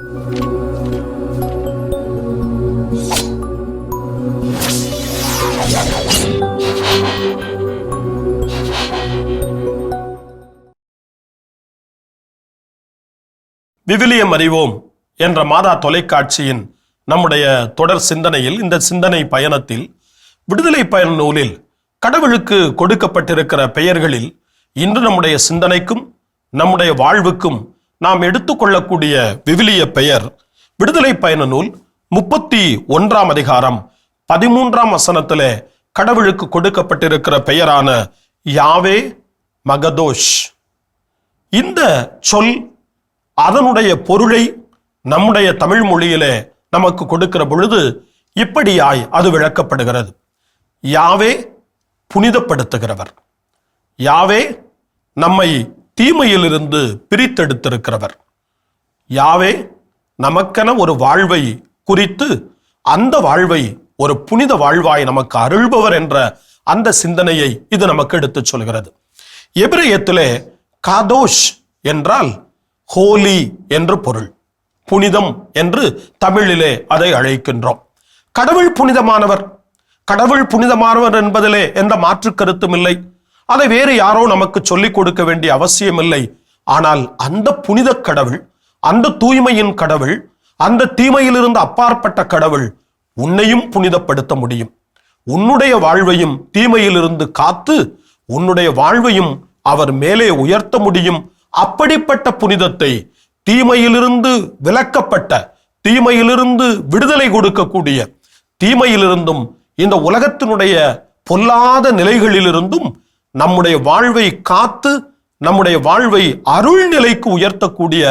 விவிலியம் அறிவோம் என்ற மாதா தொலைக்காட்சியின் நம்முடைய தொடர் சிந்தனையில் இந்த சிந்தனை பயணத்தில் விடுதலை பயண நூலில் கடவுளுக்கு கொடுக்கப்பட்டிருக்கிற பெயர்களில் இன்று நம்முடைய சிந்தனைக்கும் நம்முடைய வாழ்வுக்கும் நாம் எடுத்துக்கொள்ளக்கூடிய விவிலிய பெயர் விடுதலை பயண நூல் முப்பத்தி ஒன்றாம் அதிகாரம் பதிமூன்றாம் வசனத்திலே கடவுளுக்கு கொடுக்கப்பட்டிருக்கிற பெயரான யாவே மகதோஷ். இந்த சொல் அதனுடைய பொருளை நம்முடைய தமிழ் மொழியிலே நமக்கு கொடுக்கிற பொழுது இப்படியாய் அது விளக்கப்படுகிறது. யாவே புனிதப்படுத்துகிறவர். யாவே நம்மை தீமையிலிருந்து பிரித்தெடுத்திருக்கிறவர். யாவே நமக்கென ஒரு வாழ்வை குறித்து அந்த வாழ்வை ஒரு புனித வாழ்வாய் நமக்கு அருள்பவர் என்ற அந்த சிந்தனையை இது நமக்கு எடுத்துச் சொல்கிறது. எபிரேயத்திலே காதோஷ் என்றால் ஹோலி என்று பொருள். புனிதம் என்று தமிழிலே அதை அழைக்கின்றோம். கடவுள் புனிதமானவர். கடவுள் புனிதமானவர் என்பதிலே எந்த மாற்று கருத்தும் இல்லை. அதை வேறு யாரோ நமக்கு சொல்லிக் கொடுக்க வேண்டிய அவசியம் இல்லை ஆனால் அந்த புனித கடவுள் அந்த தூய்மையின் கடவுள் அந்த தீமையிலிருந்து அப்பாற்பட்ட கடவுள் உன்னையும் புனிதப்படுத்த முடியும். உன்னுடைய வாழ்வையும் தீமையிலிருந்து காத்து உன்னுடைய வாழ்வையும் அவர் மேலே உயர்த்த முடியும். அப்படிப்பட்ட புனிதத்தை தீமையிலிருந்து விலக்கப்பட்ட தீமையிலிருந்து விடுதலை கொடுக்கக்கூடிய தீமையிலிருந்தும் இந்த உலகத்தினுடைய பொல்லாத நிலைகளிலிருந்தும் நம்முடைய வாழ்வை காத்து நம்முடைய வாழ்வை அருள் நிலைக்கு உயர்த்தக்கூடிய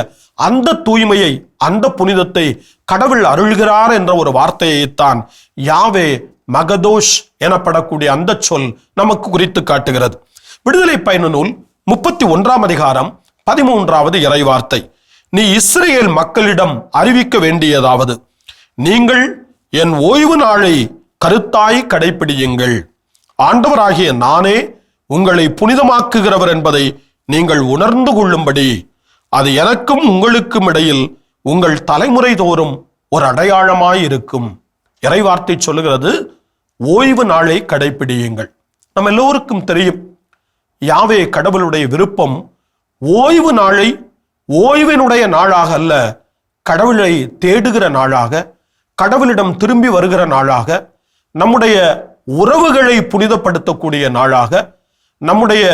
அந்த தூய்மையை அந்த புனிதத்தை கடவுள் அருள்கிறார் என்ற ஒரு வார்த்தையைத்தான் யாவே மகதோஷ் எனப்படக்கூடிய அந்த சொல் நமக்கு குறித்து காட்டுகிறது. விடுதலை பயண நூல் முப்பத்தி ஒன்றாம் அதிகாரம் பதிமூன்றாவது இறைவார்த்தை. நீ இஸ்ரேல் மக்களிடம் அறிவிக்க வேண்டியதாவது நீங்கள் என் ஓய்வு நாளை கருத்தாய் கடைப்பிடியுங்கள். ஆண்டவராகிய நானே உங்களை புனிதமாக்குகிறவர் என்பதை நீங்கள் உணர்ந்து கொள்ளும்படி அது எனக்கும் உங்களுக்கும் இடையில் உங்கள் தலைமுறை தோறும் ஒரு அடையாளமாய் இருக்கும். இறைவார்த்தை சொல்லுகிறது ஓய்வு நாளை கடைப்பிடியுங்கள். நம்ம எல்லோருக்கும் தெரியும் யாவே கடவுளுடைய விருப்பம் ஓய்வு நாளை ஓய்வினுடைய நாளாக அல்ல கடவுளை தேடுகிற நாளாக கடவுளிடம் திரும்பி வருகிற நாளாக நம்முடைய உறவுகளை புனிதப்படுத்தக்கூடிய நாளாக நம்முடைய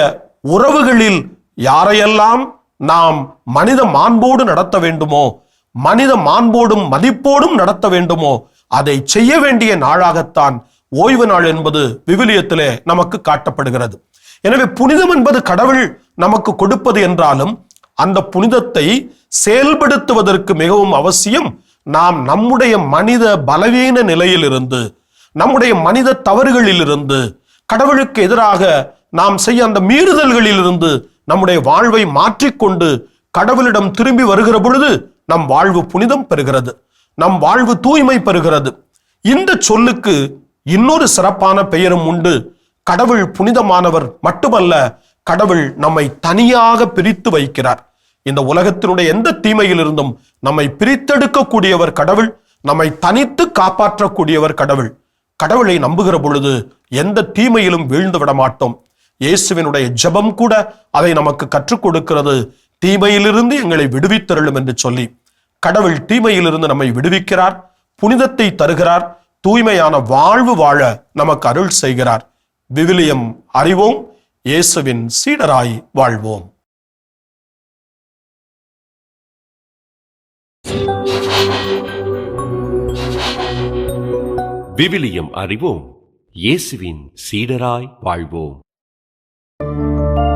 உறவுகளில் யாரையெல்லாம் நாம் மனித மாண்போடு நடத்த வேண்டுமோ மனித மாண்போடும் மதிப்போடும் நடத்த வேண்டுமோ அதை செய்ய வேண்டிய நாளாகத்தான் ஓய்வு நாள் என்பது விவிலியத்திலே நமக்கு காட்டப்படுகிறது. எனவே புனிதம் என்பது கடவுள் நமக்கு கொடுப்பது என்றாலும் அந்த புனிதத்தை செயல்படுத்துவதற்கு மிகவும் அவசியம் நாம் நம்முடைய மனித பலவீன நிலையிலிருந்து நம்முடைய மனித தவறுகளிலிருந்து கடவுளுக்கு எதிராக நாம் செய்ய அந்த மீறுதல்களிலிருந்து நம்முடைய வாழ்வை மாற்றிக்கொண்டு கடவுளிடம் திரும்பி வருகிற பொழுது நம் வாழ்வு புனிதம் பெறுகிறது. நம் வாழ்வு தூய்மை பெறுகிறது. இந்த சொல்லுக்கு இன்னொரு சிறப்பான பெயரும் உண்டு. கடவுள் புனிதமானவர் மட்டுமல்ல கடவுள் நம்மை தனியாக பிரித்து வைக்கிறார். இந்த உலகத்தினுடைய எந்த தீமையிலிருந்தும் நம்மை பிரித்தெடுக்கக்கூடியவர் கடவுள் நம்மை தனித்து காப்பாற்றக்கூடியவர் கடவுள். கடவுளை நம்புகிற பொழுது எந்த தீமையிலும் வீழ்ந்து விட மாட்டோம் இயேசுவினுடைய ஜெபம் கூட அதை நமக்கு கற்றுக் கொடுக்கிறது. தீமையிலிருந்து எங்களை விடுவித்தருளும் என்று சொல்லி கடவுள் தீமையிலிருந்து நம்மை விடுவிக்கிறார் புனிதத்தை தருகிறார் தூய்மையான வாழ்வு வாழ நமக்கு அருள் செய்கிறார். விவிலியம் அறிவோம் இயேசுவின் சீடராய் வாழ்வோம். விவிலியம் அறிவோம் இயேசுவின் சீடராய் வாழ்வோம். Música